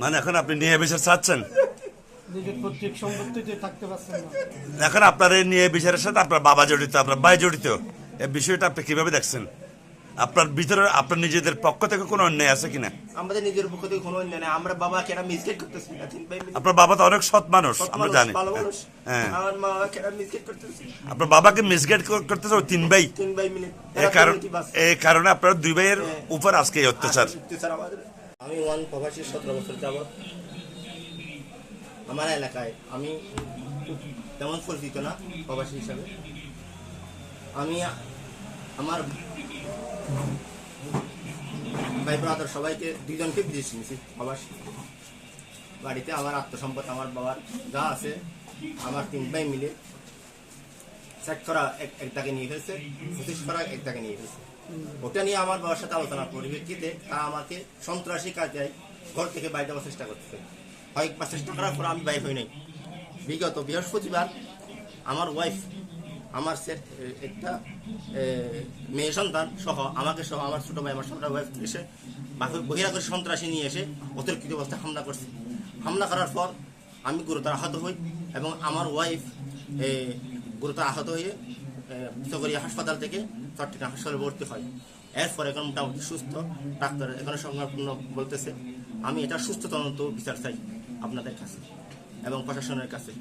মানে এখন আপনি নিয়ে বিচার চাচ্ছেন? নিজের প্রত্যেক সম্পত্তিতে থাকতে পারছেন না। এখন আপনার এই নিয়ে বিচারের সাথে আপনার বাবা জড়িত আপনার ভাই জড়িত এই বিষয়টা আপনি কীভাবে দেখছেন? আপনার ভিতরে আপনার নিজেদের পক্ষ থেকে কোনো অন্যায় আছে কিনা? আমাদের নিজের পক্ষ থেকে কোনো অন্যায় নেই। আমরা বাবাকে একটা মিসগেট করতেছি না তিন ভাই মিলে। আপনার বাবা তো অনেক সৎ মানুষ আমরা জানি। হ্যাঁ। আমার মা বাবাকে একটা করতেছি। আপনার বাবাকে মিসগাইড করতেছে ওই তিন ভাই। তিন ভাই মিলে। এই কারণ এই কারণে আপনার দুই ভাইয়ের হ্যাঁ। উপর আজকে এই অত্যাচার। অত্যাচার আমাদের। আমি ওয়ান প্রবাসী সতেরো বছর যাব আমার এলাকায় আমি তেমন পরিচিত না প্রবাসী হিসাবে। আমি আমার ভাই ব্রাদার সবাইকে দুজনকে বিদেশ নিয়েছি প্রবাসী। বাড়িতে আমার আত্মসম্পদ, আমার বাবার যা আছে, আমার তিন ভাই মিলে চেক করা এক- একটাকে নিয়ে ফেলছে পঁচিশ করা একটাকে নিয়ে ফেলছে। ওটা নিয়ে আমার বাবার সাথে আলোচনা পরিপ্রেক্ষিতে তা আমাকে সন্ত্রাসী কাজে ঘর থেকে বাইরে যাওয়ার চেষ্টা করতেছে। কয়েকবার চেষ্টা করার পর আমি বাইর হই নাই। বিগত বৃহস্পতিবার আমার ওয়াইফ আমার একটা মেয়ে সন্তান সহ, আমাকে সহ আমার ছোট ভাই, আমার ছোট ওয়াইফ এসে বহিরাগত সন্ত্রাসী নিয়ে এসে অতিরিক্ত অবস্থায় হামলা করছে। হামলা করার পর আমি গুরুতর আহত হই এবং আমার ওয়াইফ গুরুতর আহত হয়ে চকরিয়া হাসপাতাল থেকে চট্টগ্রাম হাসপাতালে ভর্তি হয়। এরপর এখন মোটামুটি সুস্থ। ডাক্তার এখানে সংরক্ষণ বলতেছে। আমি এটা সুস্থ তদন্ত বিচার চাই আপনাদের কাছে এবং প্রশাসনের কাছে।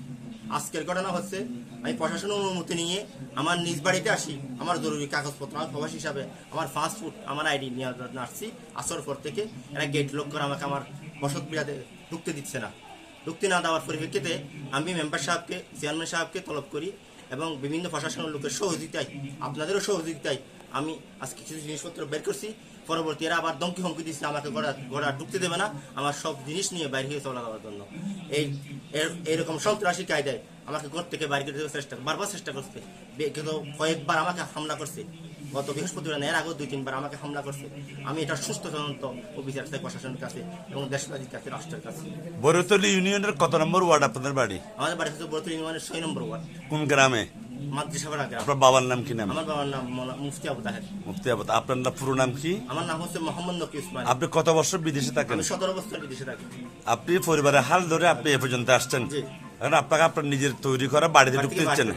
আজকের ঘটনা হচ্ছে, আমি প্রশাসনের অনুমতি নিয়ে আমার নিজ বাড়িতে আসি, আমার জরুরি কাগজপত্র, আমার প্রবাসী হিসাবে আমার ফাস্টফুড আমার আইডি নিয়ে আসছি। আসর পর থেকে এরা গেট লক করে আমাকে আমার বসত বিরাতে ঢুকতে দিচ্ছে না। ঢুকতে না দেওয়ার পরিপ্রেক্ষিতে আমি মেম্বার সাহেবকে চেয়ারম্যান সাহেবকে তলব করি। এবং বিভিন্ন প্রশাসনের লোকের সহযোগিতায়, আপনাদেরও সহযোগিতায় আমি আজকে কিছু জিনিসপত্র বের করছি। পরবর্তী এরা আবার দমকি হুমকি দিচ্ছে, আমাকে গড়া গড়া ঢুকতে দেবে না। আমার সব জিনিস নিয়ে বাইরে হয়ে চলে যাওয়ার জন্য। এই এর- এরকম সন্ত্রাসী কায়দায় আমাকে ঘর থেকে বাইরে করে দেওয়ার চেষ্টা বারবার চেষ্টা করছে। কিন্তু কয়েকবার আমাকে হামলা করছে। গত বৃহস্পতিবার এর আগেও দুই তিনবার আমাকে হামলা করছে। আমি এটা সুস্থ তদন্ত অফিসার চাই প্রশাসনের কাছে এবং দেশবাসীর কাছে রাষ্ট্রের কাছে। বরতলি ইউনিয়নের কত নম্বর ওয়ার্ড আপনাদের বাড়ি? আমাদের বাড়ি হচ্ছে বরতুল ইউনিয়নের ছয় নম্বর ওয়ার্ড। কোন গ্রামে? মাদ্রাসাপাড়া গ্রাম। আপনার বাবার নাম কি নাম? আমার বাবার নাম মুফতি আবু তাহের। মুফতি আপনার নাম পুরো নাম কি? আমার নাম হচ্ছে মোহাম্মদ নকি উসমান আপনি কত বছর বিদেশে থাকেন? আমি সতেরো বছর বিদেশে থাকি। আপনি পরিবারের হাল ধরে আপনি এ পর্যন্ত আসছেন। এখন আপনাকে আপনার নিজের তৈরি করা বাড়িতে ঢুকতে থেকে দিচ্ছে না?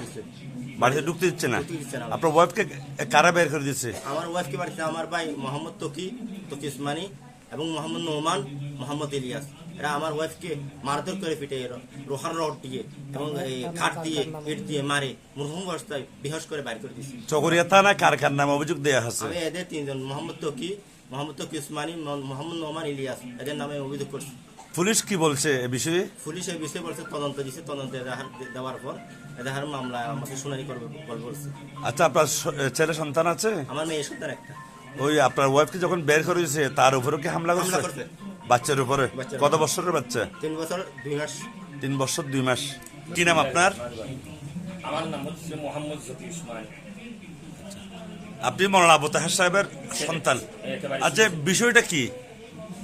বাড়িতে ঢুকতে দিচ্ছে না? দিচ্ছে। আপনার ওয়াইফকে কারা বের করে দিচ্ছে? আমার ওয়াইফকে বাড়িতে আমার ভাই মোহাম্মদ তকি তকি উসমানী এবং মোহাম্মদ নোমান মোহাম্মদ ইলিয়াস। এরা আমার ওয়াইফকে মারধর করে পিটে লোহার রড দিয়ে এবং খাট দিয়ে ইট দিয়ে মারে মুরহুম অবস্থায় বেহস করে বাইর করে দিয়েছি চকরিয়া থানা কারখার নামে অভিযোগ দেওয়া হচ্ছে। আমি এদের তিনজন মোহাম্মদ তকি মোহাম্মদ তকি উসমানী মো- মোহাম্মদ নোমান ইলিয়াস এদের নামে অভিযোগ করছি। পুলিশ কি বলছে এ বিষয়ে? পুলিশ এই বিষয়ে বলছে তদন্ত দিছে তদন্ত দে- দেওয়ার পর এজাহার মামলা আমাকে শুনানি করবে বলছে। আচ্ছা আপনার ছেলে সন্তান আছে? আমার মেয়ে সন্তান একটা। ওই আপনার ওয়াইফকে যখন বের করেছে তার উপরে কি হামলা করছে? বাচ্চার উপরে? কত। বছরের বাচ্চা? তিন বছর দুই মাস। তিন বছর দুই মাস। কি নাম আপনার? আমার নাম হচ্ছে মোহাম্মদ জকি উসমান আপনি মৌলানা আবু তাহের সাহেবের সন্তান। আচ্ছা বিষয়টা কি?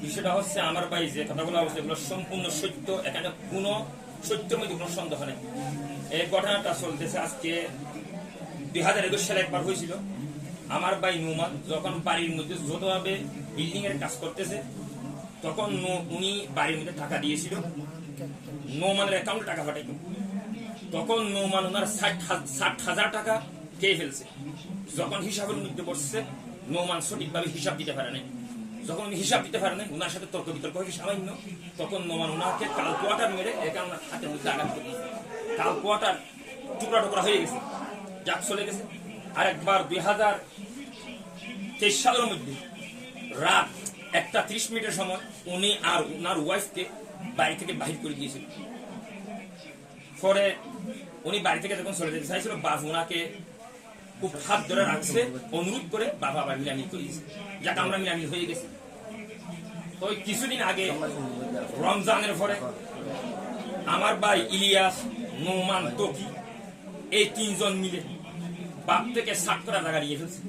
বিষয়টা হচ্ছে আমার ভাই যে কথাগুলো বলছে, এগুলো সম্পূর্ণ সত্য, এখানে কোনো সত্যের মধ্যে কোনো সন্দেহ নেই। এই ঘটনাটা চলতেছে আজকে দুই হাজার একুশ সালে একবার হয়েছিল। আমার ভাই নুমান যখন বাড়ির মধ্যে যতভাবে বিল্ডিং এর কাজ করতেছে, তখন উনি বাড়ির মধ্যে টাকা দিয়েছিল। নৌমানের অ্যাকাউন্টে টাকা পাঠাইতো তখন নৌমান ওনার ষাট হাজ- ষাট হাজার টাকা খেয়ে ফেলছে। যখন হিসাবের মধ্যে বসছে নৌমান সঠিকভাবে হিসাব দিতে পারে নাই। যখন উনি হিসাব দিতে পারে নাই ওনার সাথে তর্ক বিতর্ক হয়েছে, সামান্য। তখন নৌমান ওনাকে কাল কোয়াটার মেরে একা ওনার হাতের মধ্যে আঘাত করে কাল কোয়াটার টুকরা টুকরা হয়ে গেছে যাক চলে গেছে। আর একবার দুই হাজার তেইশ সালের মধ্যে রাত একটা ত্রিশ মিনিটের সময় উনি আর ওনার ওয়াইফকে বাড়ি থেকে বাহির করে দিয়েছিল। পরে উনি বাড়ি থেকে যখন চলে যেতে চাইছিল বাবু ওনাকে খুব হাত ধরে রাখছে, অনুরোধ করে বাবা আবার মিলামি করে দিয়েছে। যাকে, আমরা মিলামি হয়ে গেছি। ওই কিছুদিন আগে, রমজানের পরে, আমার ভাই ইলিয়াস, নোমান তকি এই তিনজন মিলে বাপ থেকে ষাট কটা জায়গা নিয়ে ফেলছে।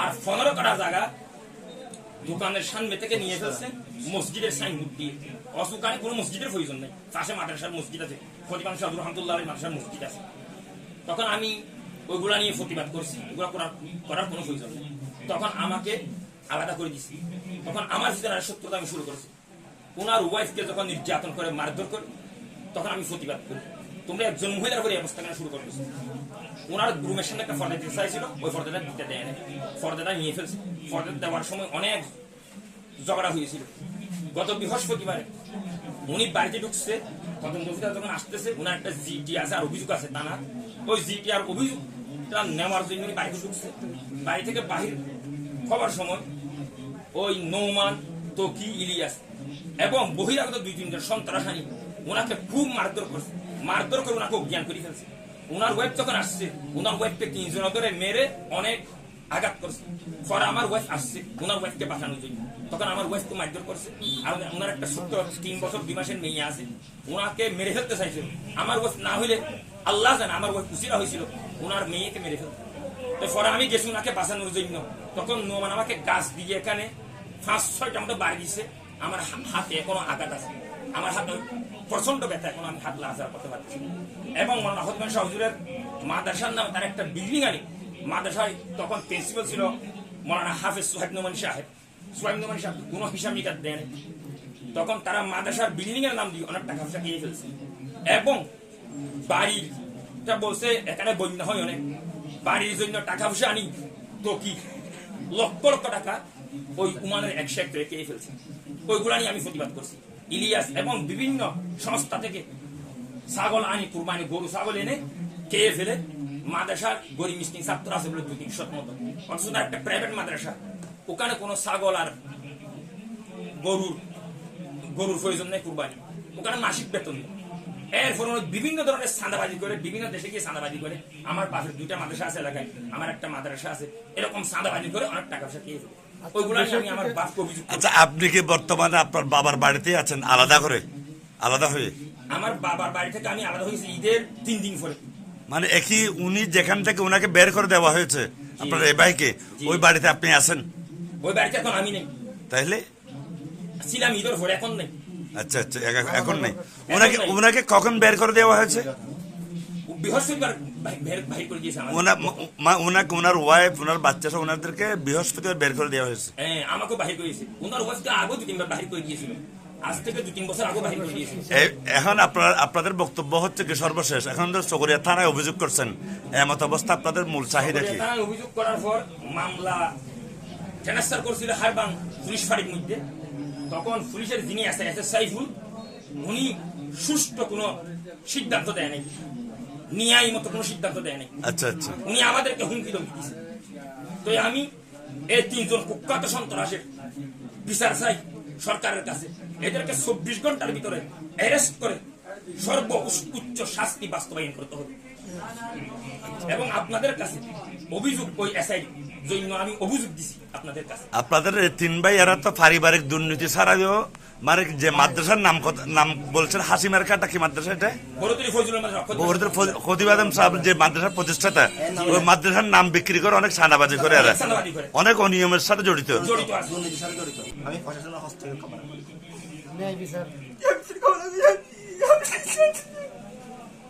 আর পনেরো কটা জায়গা দোকানের সামনে থেকে নিয়ে ফেলছে, মসজিদের সাইনবোর্ড দিয়ে। অসুকানে কোনো মসজিদের প্রয়োজন নেই। পাশে মাদ্রাসার মসজিদ আছে ফতিমান সাহুর রহমতুল্লাহ মাদ্রাসার মসজিদ আছে। তখন আমি ওইগুলা নিয়ে প্রতিবাদ করছি ওগুলা করার করার কোনো প্রয়োজন নেই। তখন আমাকে আলাদা করে দিছি। তখন আমার আর সত্যতা আমি শুরু করছি। ওনার ওয়াইফকে যখন নির্যাতন করে, মারধর করে, তখন আমি প্রতিবাদ করি। তোমরা একজন মহিলার করে অবস্থা কেন শুরু করতেছো? ওনার রুমের সামনে একটা ফর্দা দিতে চাইছিল, ওই ফর্দাটা দিতে দেয় না ফর্দাটা নিয়ে ফেলছে। ফর্দা দেওয়ার সময় অনেক ঝগড়া হয়েছিল। গত বৃহস্পতিবারে উনি বাড়িতে ঢুকছে তখন যখন আসতেছে ওনার একটা জিটি আছে, আর অভিযোগ আছে তা না ওই জিটি আর অভিযোগটা নেওয়ার জন্য উনি ঢুকছে। বাড়ি থেকে বাহির হবার সময় ওই নৌমান, তকি, ইলিয়াস এবং বহিরাগত দুই তিনজন সন্ত্রাসানী ওনাকে খুব মারধর করছে। মারধর করে ওনাকে অজ্ঞান করে ফেলছে। ওনার ওয়াইফ যখন আসছে, ওনার ওয়াইফকে তিনজন ধরে মেরে অনেক আঘাত করছে। পরে আমার ওয়াইফ আসছে, ওনার ওয়াইফকে বাঁচানোর জন্য। তখন আমার ওয়াইফকে মারধর করছে। আর ওনার একটা ছোট্ট তিন বছর, দুই মাসের মেয়ে আছে। ওনাকে মেরে ফেলতে চাইছিল আমার ওয়াইফ না হইলে আল্লাহ জানে, আমার ওয়াইফ খুশিরা হয়েছিল। ওনার মেয়েকে মেরে ফেলতে। তো পরে আমি গেছি ওনাকে বাঁচানোর জন্য। তখন নোমান আমাকে গাছ দিয়ে এখানে পাঁচ, ছয়টা মতো বাড়ি দিছে। আমার হাতে এখনও আঘাত আছে। আমার হাতে প্রচণ্ড ব্যথা, এখন আমি হাত লাগাচার করতে পারছি এবং হতমান শাহজুরের মাদ্রাসার নামে তার একটা বিল্ডিং আনি। মাদ্রাসায় তখন প্রিন্সিপাল ছিল মৌলানা হাফেজ সোহাইব নোমান সাহেব। সোহাইব নোমান সাহেব কোনো হিসাব নিকাত দেন তখন তারা মাদ্রাসার বিল্ডিং এর নাম দিয়ে অনেক টাকা পয়সা খেয়ে ফেলছে। এবং বাড়িটা বলছে, এখানে বন্যা হয় অনেক। বাড়ির জন্য টাকা পয়সা আনি। তো কি? লক্ষ লক্ষ টাকা ওই উমানের এক ফেলছে। ওইগুলা নিয়ে আমি প্রতিবাদ করছি। ইলিয়াস এবং বিভিন্ন সংস্থা থেকে ছাগল আনি, কুরবানি, গরু, ছাগল এনে খেয়ে ফেলে। মাদ্রাসার গরিব মিসকিন ছাত্র আছে বলে দুই তিনশো মতো। অথচ একটা প্রাইভেট মাদ্রাসা। ওখানে কোনো ছাগল আর গরুর গরুর প্রয়োজন নেই কুরবানি। ওখানে মাসিক বেতন নেই। এরপর বিভিন্ন ধরনের চাঁদাবাজি করে বিভিন্ন দেশে গিয়ে চাঁদাবাজি করে। আমার পাশের দুইটা মাদ্রাসা আছে এলাকায় আমার একটা মাদ্রাসা আছে। এরকম চাঁদাবাজি করে অনেক টাকা পয়সা খেয়ে ফেলে। আচ্ছা আপনি কি বর্তমানে আপনার বাবার বাড়িতেই আছেন আলাদা করে? আলাদা হয়ে? আমার বাবার বাড়ি থেকে আমি আলাদা হয়েছি ঈদের তিন দিন পরে। মানে একই উনি যেখান থেকে ওনাকে বের করে দেওয়া হয়েছে আপনার এই ভাইকে ওই বাড়িতে আপনি আছেন? ওই বাড়িতে এখন আমি নেই। তাইলে? ছিলাম ঈদের পরে এখন নেই। আচ্ছা আচ্ছা এখন নেই। ওনাকে ওনাকে কখন বের করে দেওয়া হয়েছে? বৃহস্পতিবার বাহি- করে দিয়েছে মা- ওনাকে ওনার ওয়াইফ ওনার বাচ্চা সব ওনাদেরকে বৃহস্পতিবার বের করে দেওয়া হয়েছে। হ্যাঁ, বাহির ওনার ওয়াইফকে দু তিনবার বাহির করে দিয়েছিল। এখন আপনার আপনাদের বক্তব্য হচ্ছে কি সর্বশেষ? এখন তো চকরিয়া থানায় অভিযোগ করছেন। এমত অবস্থা আপনাদের মূল চাহিদা কি? অভিযোগ করার পর মামলা ট্রান্সফার করছিল হারবাং পুলিশ ফাঁড়ির মধ্যে। তখন পুলিশের যিনি আছে এস সাইফুল উনি সুষ্ঠু কোনো সিদ্ধান্ত দেয় নাই। ন্যায় মতো কোনো সিদ্ধান্ত দেয় নাই। আচ্ছা আচ্ছা। উনি আমাদেরকে হুমকি ধমকি দিছে তো আমি এই তিনজন কুখ্যাত সন্ত্রাসের বিচার চাই সরকারের কাছে। এদেরকে চব্বিশ ঘণ্টার ভিতরে অ্যারেস্ট করে সর্ব উচ্চ শাস্তি বাস্তবায়ন করতে হবে। এবং আপনাদের কাছে অভিযোগ ওই এসআই জন্য আমি অভিযোগ দিছি আপনাদের কাছে। আপনাদের এই তিন ভাই এরা তো পারিবারিক দুর্নীতি ছাড়াও মানে যে মাদ্রাসার নাম কত- নাম বলছেন হাসিমার কাটা কি মাদ্রাসা এটা? বহুদের প্রতিবাদম সাহেব যে মাদ্রাসার প্রতিষ্ঠাতা ওই মাদ্রাসার নাম বিক্রি করে অনেক সানাবাজি করে এরা। অনেক অনিয়মের সাথে জড়িত। জড়িত আছে। জড়িত। আমি প্রশাসনের হস্তক্ষেপ কামনা করি ন্যায় বিচার।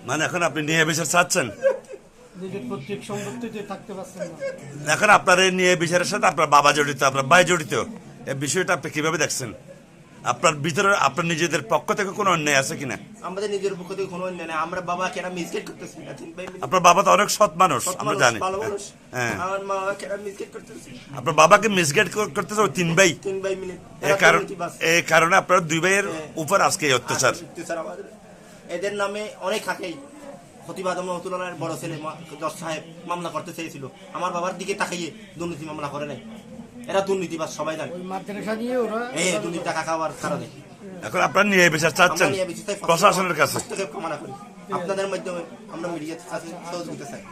মানে এখন আপনি নিয়ে বিচার চাচ্ছেন? এখন আপনার এই নিয়ে বিচারের সাথে আপনার বাবা জড়িত আপনার ভাই জড়িত এই বিষয়টা আপনি কীভাবে দেখছেন? আপনার ভিতরে আপনার নিজেদের পক্ষ থেকে কোনো অন্যায় আছে কিনা? আমাদের নিজের পক্ষ থেকে কোনো অন্যায় নেই। আমরা বাবা কেনা মিসগেট করতেছি না আপনার বাবা তো অনেক সৎ মানুষ আমরা জানি। হ্যাঁ। আমার মা কেনা মিসগেট করতেছি। আপনার বাবাকে মিসগাইড করতেছে ওই তিন ভাই? তিন ভাই মিলে। এই কারণ এই কারণে আপনার দুই ভাইয়ের হ্যাঁ। উপর আজকে এই অত্যাচার। এদের নামে অনেক হাকেই। বড় ছেলে মা- জজ সাহেব মামলা করতে চেয়েছিল। আমার বাবার দিকে তাকিয়ে দুর্নীতি মামলা করে নাই। এরা দুর্নীতিবাজ সবাই জানে। এই দুর্নীতি টাকা খাওয়ার কারণে। এখন আপনার নিয়ে বিচার চাচ্ছেন? প্রশাসনের কাছে? আপনাদের মাধ্যমে আমরা সহযোগিতা চাই।